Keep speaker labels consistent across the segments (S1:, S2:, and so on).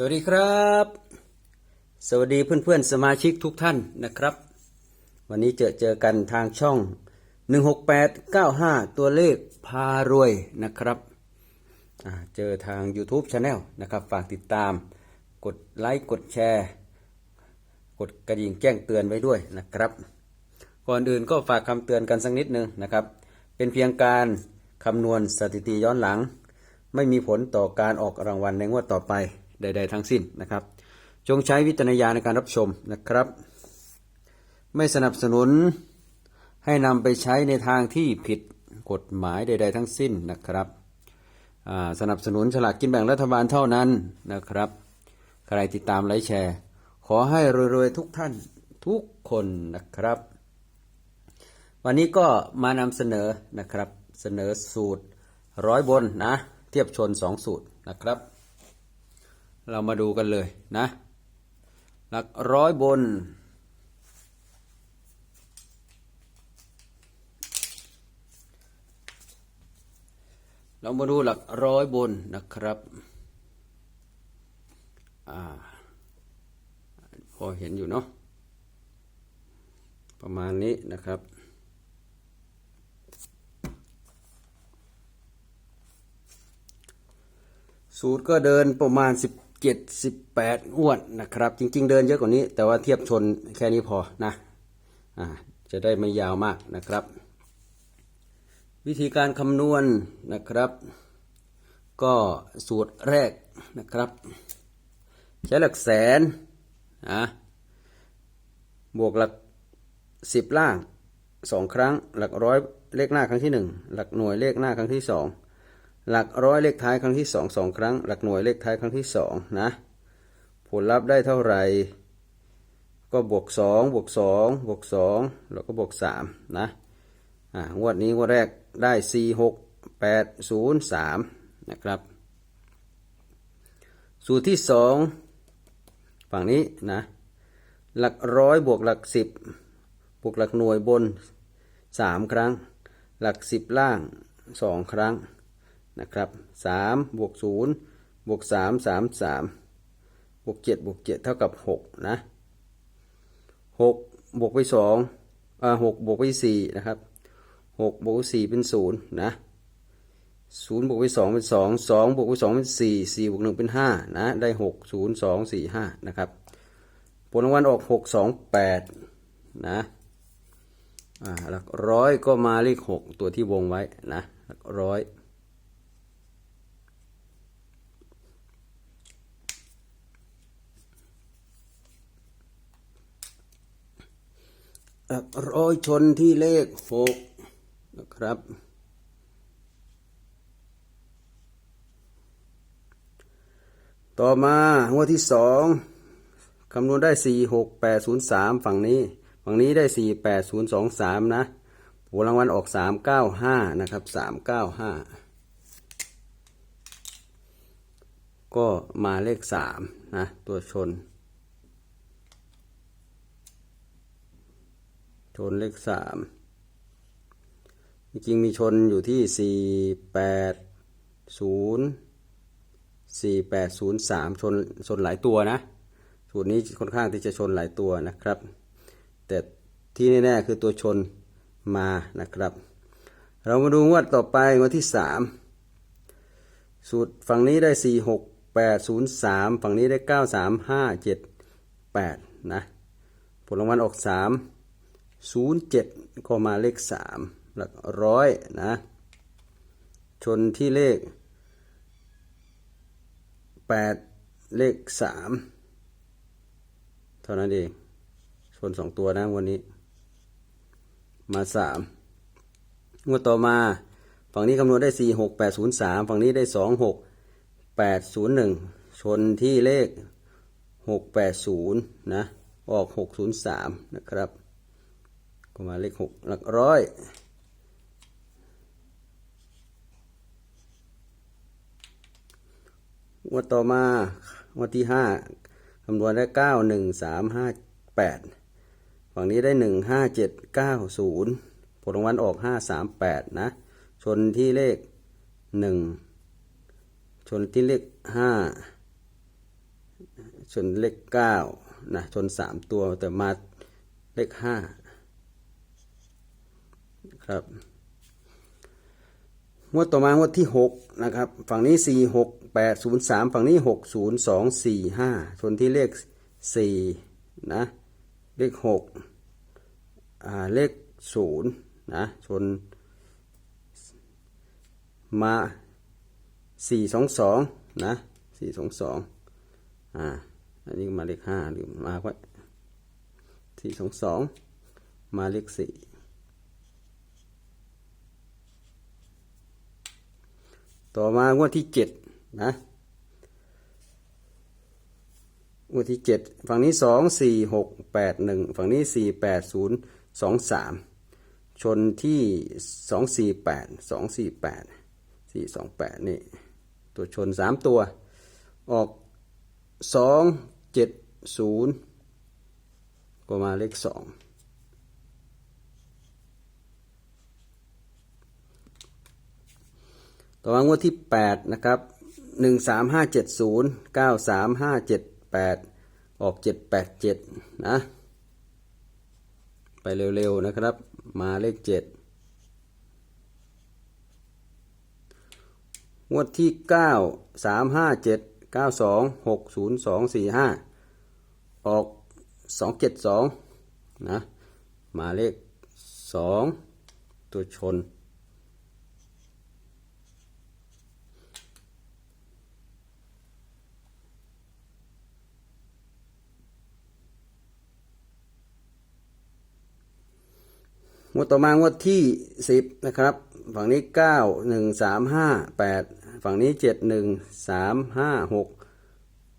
S1: สวัสดีครับ สวัสดีเพื่อนๆสมาชิกทุกท่านนะครับ วันนี้เจอเจอกันทางช่อง 16895 ตัวเลขพารวยนะครับเจอทาง YouTube Channel นะครับ ฝากติดตาม กดไลค์กดแชร์ กดกระดิ่งแจ้งเตือนไว้ด้วยนะครับ ก่อนอื่นก็ฝากคำเตือนกันสักนิดนึงนะครับ เป็นเพียงการคำนวณสถิติย้อนหลัง ไม่มีผลต่อการออกรางวัลในงวดต่อไป ใด ๆ ทั้งสิ้นนะครับ จงใช้วิจารณญาณในการรับชมนะครับ ไม่สนับสนุนให้นำไปใช้ในทางที่ผิดกฎหมายใด ๆ ทั้งสิ้นนะครับสนับสนุนฉลากกินแบ่งรัฐบาลเท่านั้นนะครับ ใครติดตามไลค์แชร์ ขอให้รวย ๆ ทุกท่านทุกคนนะครับ วันนี้ก็มานำเสนอนะครับเสนอสูตรร้อยบนนะ เทียบชนสองสูตรนะครับ เรามาดูกันเลยนะ หลักร้อยบน เรามาดูหลักร้อยบนนะครับอ่าพอเห็นอยู่เนาะประมาณนี้นะครับสูตรก็เดินประมาณ 17 18งวดนะครับ จริง ๆ เดินเยอะกว่านี้ แต่ว่าเทียบชนแค่นี้พอนะอ่าจะได้ไม่ยาวมากนะครับ วิธีการคำนวณนะครับ ก็สูตรแรกนะครับ ใช้หลักแสนนะบวกหลักสิบล่างสองครั้ง หลักร้อยเลขหน้าครั้งที่หนึ่งหลักหน่วยเลขหน้าครั้งที่สอง หลักร้อยเลขท้ายครั้งที่สองสองครั้ง หลักหน่วยเลขท้ายครั้งที่สองนะ ผลลัพธ์ได้เท่าไหร่ ก็บวกสองบวกสองบวกสองแล้วก็บวกสามนะ อ่างวดนี้งวดแรกได้สี่หกแปดศูนย์สามนะครับ สูตรที่สองฝั่งนี้นะ หลักร้อยบวกหลักสิบบวกหลักหน่วยบนสามครั้ง หลักสิบล่างสองครั้ง นะครับสามบวกศูนย์บวกสามสามสามบวกเจ็ดบวกเจ็ดเท่ากับหกนะหกบวกไปสองอ่าหกบวกไปสี่นะครับหกบวกไปสี่เป็นศูนย์นะศูนย์บวกไปสองเป็นสองสองบวกไปสองเป็นสี่สี่บวกหนึ่งเป็นห้านะได้หกศูนย์สองสี่ห้านะครับผลรางวัลออกหกสองแปดนะอ่าหลักร้อยก็มาเลขหกตัวที่วงไว้นะหลักร้อย หลัก ร้อยชนที่เลขหกนะครับ ต่อมางวดที่สองคำนวณได้สี่หกแปดศูนย์สามฝั่งนี้ ฝั่งนี้ได้สี่แปดศูนย์สองสามนะผลรางวัลออกสามเก้าห้านะครับสามเก้าห้าก็มาเลขสามนะตัวชน ชนเลขสามจริงมีชนอยู่ที่สี่แปดศูนย์สี่แปดศูนย์สามชนชนหลายตัวนะสูตรนี้ค่อนข้างที่จะชนหลายตัวนะครับ แต่ที่แน่ๆคือตัวชนมานะครับ เรามาดูงวดต่อไปงวดที่สามสูตรฝั่งนี้ได้สี่หกแปดศูนย์สามฝั่งนี้ได้เก้าสามห้าเจ็ดแปดนะผลรางวัลออกสาม ศูนย์เจ็ดก็มาเลขสามหลักร้อยนะ ชนที่เลขแปดเลขสามเท่านั้นเอง ชนสองตัวนะวันนี้ มาสามงวดต่อมา ฝั่งนี้คำนวณได้สี่หกแปดศูนย์สามฝั่งนี้ได้สองหกแปดศูนย์หนึ่งชนที่เลขหกแปดศูนย์นะ ออกหกศูนย์สามนะครับ ก็มาเลขหกหลักร้อยงวดต่อมางวดที่ห้าคำนวณได้เก้าหนึ่งสามห้าแปดฝั่งนี้ได้หนึ่งห้าเจ็ดเก้าศูนย์ผลรางวัลออกห้าสามแปดนะ ชนที่เลขหนึ่งชนที่เลขห้าชนเลขเก้านะชนสามตัวแต่มาเลขห้า ครับ งวดต่อมางวดที่หกนะครับ ฝั่งนี้สี่หกแปดศูนย์สามฝั่งนี้หกศูนย์สองสี่ห้าชนที่เลขสี่นะเลขหกอ่าเลขศูนย์นะชนมาสี่สองสองนะสี่สองสองอ่าอันนี้มาเลขห้าหรือมาไว้สี่สองสองมาเลขสี่ ต่อมางวดที่เจ็ดนะงวดที่เจ็ดฝั่งนี้สองสี่หกแปดหนึ่งฝั่งนี้สี่แปดศูนย์สองสามชนที่สองสี่แปดสองสี่แปดสี่สองแปดนี่ตัวชนสามตัว ออกสองเจ็ดศูนย์ก็มาเลขสอง ต่อมางวดที่แปดนะครับหนึ่งสามห้าเจ็ดศูนย์เก้าสามห้าเจ็ดแปดออกเจ็ดแปดเจ็ดนะ ไปเร็วๆนะครับ มาเลขเจ็ดงวดที่เก้าสามห้าเจ็ดเก้าสองหกศูนย์สองสี่ห้าออกสองเจ็ดสองนะ มาเลขสองตัวชน วดต่อมางวดที่สิบนะครับ ฝั่งนี้เก้าหนึ่งสามห้าแปดฝั่งนี้เจ็ดหนึ่งสามห้าหก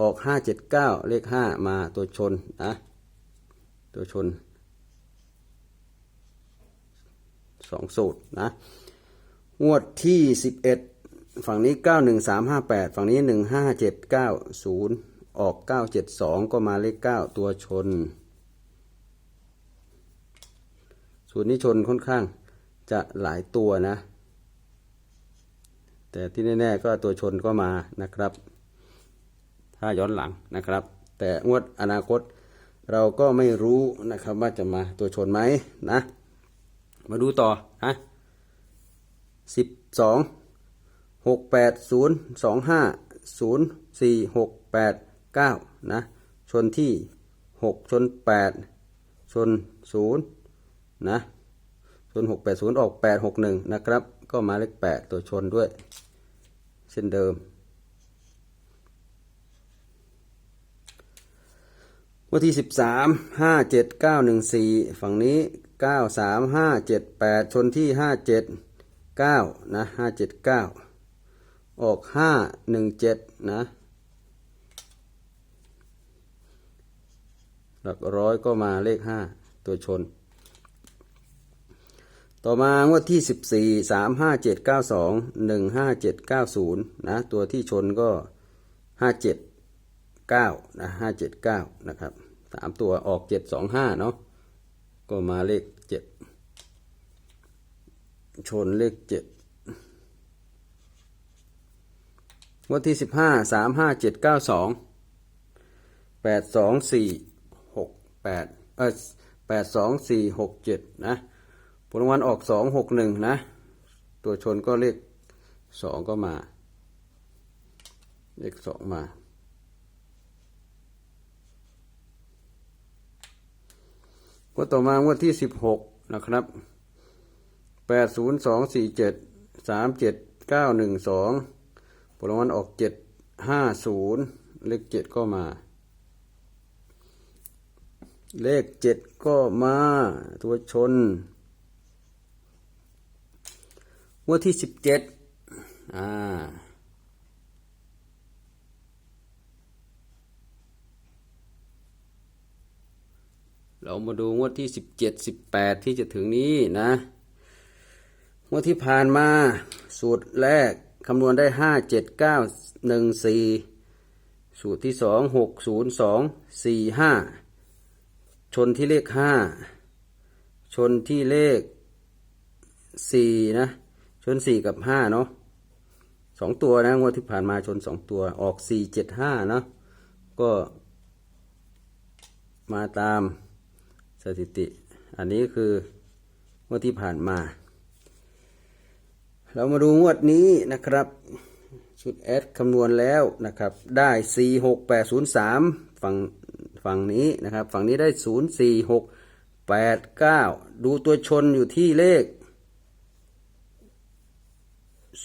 S1: ออกห้าเจ็ดเก้าเลขห้ามาตัวชนนะตัวชนสองสูตรนะ งวดที่สิบเอ็ดฝั่งนี้เก้าหนึ่งสามห้าแปดฝั่งนี้หนึ่งห้าเจ็ดเก้าศูนย์ออกเก้าเจ็ดสองก็มาเลขเก้าตัวชน สูตรนี้ชนค่อนข้างจะหลายตัวนะ แต่ที่แน่ๆก็ตัวชนก็มานะครับ ถ้าย้อนหลังนะครับ แต่งวดอนาคตเราก็ไม่รู้นะครับว่าจะมาตัวชนไหมนะ มาดูต่อนะสิบสองหกแปดศูนย์สองห้าศูนย์สี่หกแปดเก้านะ ชนที่หกชนแปดชนศูนย์ นะชนหกแปดศูนย์ออกแปดหกหนึ่งนะครับ ก็มาเลขแปดตัวชนด้วย เช่นเดิม วันที่สิบสามห้าเจ็ดเก้าหนึ่งสี่ฝั่งนี้เก้าสามห้าเจ็ดแปดชนที่ห้าเจ็ดเก้านะห้าเจ็ดเก้าออกห้าหนึ่งเจ็ดนะหลักร้อยก็มาเลขห้าตัวชน ต่อมางวดที่สิบสี่สาม ห้าเจ็ดเก้าสอง หนึ่งห้าเจ็ดเก้าศูนย์นะ ตัวที่ชนก็ห้าเจ็ดเก้านะห้าเจ็ดเก้านะครับสามตัวออกเจ็ดสองห้าเนาะ ก็มาเลขเจ็ด ชนเลขเจ็ดงวดที่สิบห้าสามห้าเจ็ดเก้าสองแปดสองสี่หกแปดเออแปดสองสี่หกเจ็ดนะ ผลรางวัลออกสองหกหนึ่งนะ ตัวชนก็เลขสองก็มา เลขสองมาก็ต่อมางวดที่สิบหกนะครับแปดศูนย์สองสี่เจ็ดสามเจ็ดเก้าหนึ่งสองผลรางวัลออกเจ็ดห้าศูนย์เลขเจ็ดก็มาเลขเจ็ดก็มา ตัวชน งวดที่สิบเจ็ดอ่าเรามาดูงวดที่สิบเจ็ดสิบแปดที่จะถึงนี้นะงวดที่ผ่านมาสูตรแรกคำนวณได้ห้าเจ็ดเก้าหนึ่งสี่สูตรที่สองหกศูนย์สองสี่ห้าชนที่เลขห้าชนที่เลขสี่นะ นสี่กับห้าเนาะสองตัวนะงวดที่ผ่านมาชนสองตัวออกสี่เจ็ดห้าเนาะก็มาตามสถิติ อันนี้คืองวดที่ผ่านมา เรามาดูงวดนี้นะครับชุดแอดคำนวณแล้วนะครับ ได้ 4 6 8 0 3 ฝั่งฝั่งนี้นะครับ ฝั่งนี้ได้ 0 4 6 8 9 ดูตัวชนอยู่ที่เลข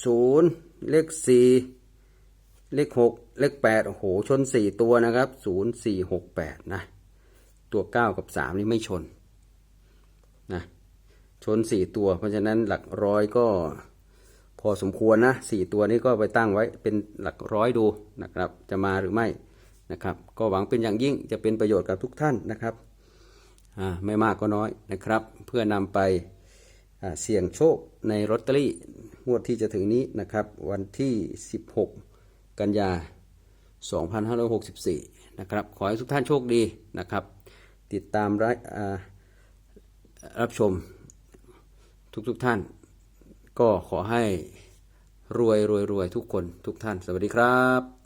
S1: 0เลข4เลข6เลข8โอ้โห ชน4ตัวนะครับ0 4 6 8นะ ตัว9กับ3นี่ไม่ชนนะชน4ตัว เพราะฉะนั้นหลักร้อยก็พอสมควรนะสี่ตัวนี้ก็ไปตั้งไว้เป็นหลักร้อยดูนะครับ จะมาหรือไม่นะครับ ก็หวังเป็นอย่างยิ่งจะเป็นประโยชน์กับทุกท่านนะครับไม่มากก็น้อยนะครับ เพื่อนำไป เสี่ยงโชคในลอตเตอรี่งวดที่จะถึงนี้นะครับ วันที่ 16 กันยา 2564 นะครับ ขอให้ทุกท่านโชคดีนะครับ ติดตามรับรับชมทุกๆทท่าน ก็ขอให้รวยรวยรวยทุกคนทุกท่าน สวัสดีครับ